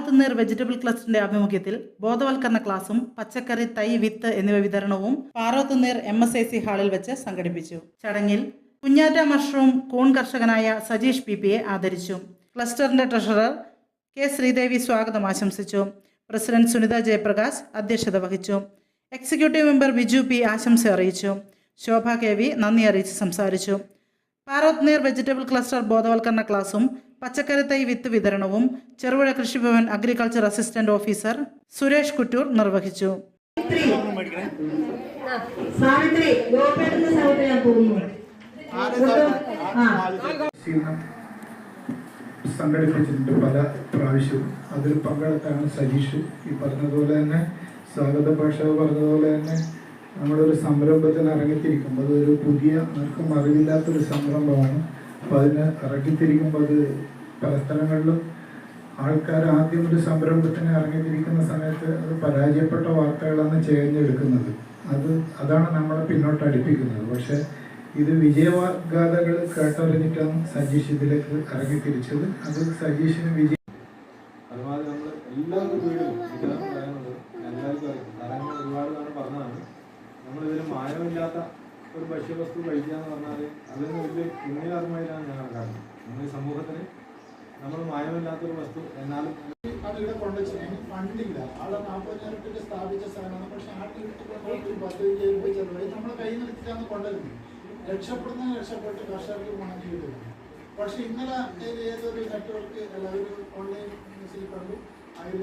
Parothuneer vegetable ക്ലസ്റ്ററിന്റെ ആഭിമുഖ്യത്തിൽ ബോധവൽക്കരണ ക്ലാസും പച്ചക്കറി തൈ വിത്ത് എന്നിവ വിതരണവും പാറോത്തുനീർ എം എസ് ഐ സി ഹാളിൽ വെച്ച് സംഘടിപ്പിച്ചു. ചടങ്ങിൽ കുഞ്ഞാറ്റ മഷ്റൂം കൂൺ കർഷകനായ സജീഷ് പി പിയെ ആദരിച്ചു. ക്ലസ്റ്ററിന്റെ ട്രഷറർ കെ ശ്രീദേവി സ്വാഗതം ആശംസിച്ചു. പ്രസിഡന്റ് സുനിത ജയപ്രകാശ് അധ്യക്ഷത വഹിച്ചു. എക്സിക്യൂട്ടീവ് മെമ്പർ ബിജു പി ആശംസ അറിയിച്ചു. ശോഭ കെ വി നന്ദി അറിയിച്ച് സംസാരിച്ചു. പാറോത്നീർ വെജിറ്റബിൾ ക്ലസ്റ്റർ ബോധവൽക്കരണ ക്ലാസും പച്ചക്കറി തൈ വിത്ത് വിതരണവും Cherupuzha Krishibhavan agriculture assistant officer Suresh Kuttoor നിർവഹിച്ചു. സംഘടിപ്പിച്ചിട്ടുണ്ട് പല പ്രാവശ്യവും. അതിൽ പങ്കെടുത്താണ് സജീഷ് ഈ പറഞ്ഞതുപോലെ തന്നെ സ്വാഗത ഭാഷ പറഞ്ഞതുപോലെ തന്നെ നമ്മളൊരു സംരംഭത്തിന് ഇറങ്ങിത്തിരിക്കുമ്പോൾ അതൊരു പുതിയ ആർക്കും അറിവില്ലാത്തൊരു സംരംഭമാണ്. അപ്പോൾ അതിന് ഇറങ്ങിത്തിരിക്കുമ്പോൾ അത് പല സ്ഥലങ്ങളിലും ആൾക്കാർ ആദ്യം ഒരു സംരംഭത്തിന് ഇറങ്ങിത്തിരിക്കുന്ന സമയത്ത് അത് പരാജയപ്പെട്ട വാർത്തകളാണ് ചേഞ്ഞെടുക്കുന്നത്. അത് അതാണ് നമ്മളെ പിന്നോട്ട് അടുപ്പിക്കുന്നത്. പക്ഷേ ഇത് വിജയഗാഥകൾ കേട്ടറിഞ്ഞിട്ടാണ് സജീഷ് ഇതിലേക്ക് ഇറങ്ങിത്തിരിച്ചത്. അത് സജീഷിന് വിജയ അതുപോലെ നമ്മൾ എല്ലാവർക്കും വീടും ഇതാണ് പറയുന്നത് എല്ലാവർക്കും അറിയാം. ഒരുപാട് ഒരു ഭക്ഷ്യവസ്തു കഴിക്കുക എന്ന് പറഞ്ഞാൽ അതിന് വലിയ പുണ്യകർമ്മയിലാണ് ഞാൻ കണക്കാക്കുന്നത് നമ്മൾ ഈ സമൂഹത്തിന് നമ്മൾ മായമില്ലാത്തൊരു വസ്തു എന്നാലും അതിവിടെ കൊണ്ടുവച്ചു ഫണ്ടില്ല. ആളെ നാൽപ്പതിനായിരം രൂപ സ്ഥാപിച്ച സ്ഥലമാണ്. പക്ഷെ ആ വീട്ടിൽ പത്ത് രൂപ ചെലവായി നമ്മൾ കൈ നിർത്തിച്ചാണ് കൊണ്ടുവരുന്നത്. രക്ഷപ്പെടുന്ന രക്ഷപ്പെട്ട് കർഷകർക്ക് ഗുണം ചെയ്തു പക്ഷെ ഇന്നലെ ഏത് ഏതൊരു നെറ്റ്വർക്ക് എല്ലാവരും ഒരു ഓൺലൈൻ കണ്ടു. അതിൽ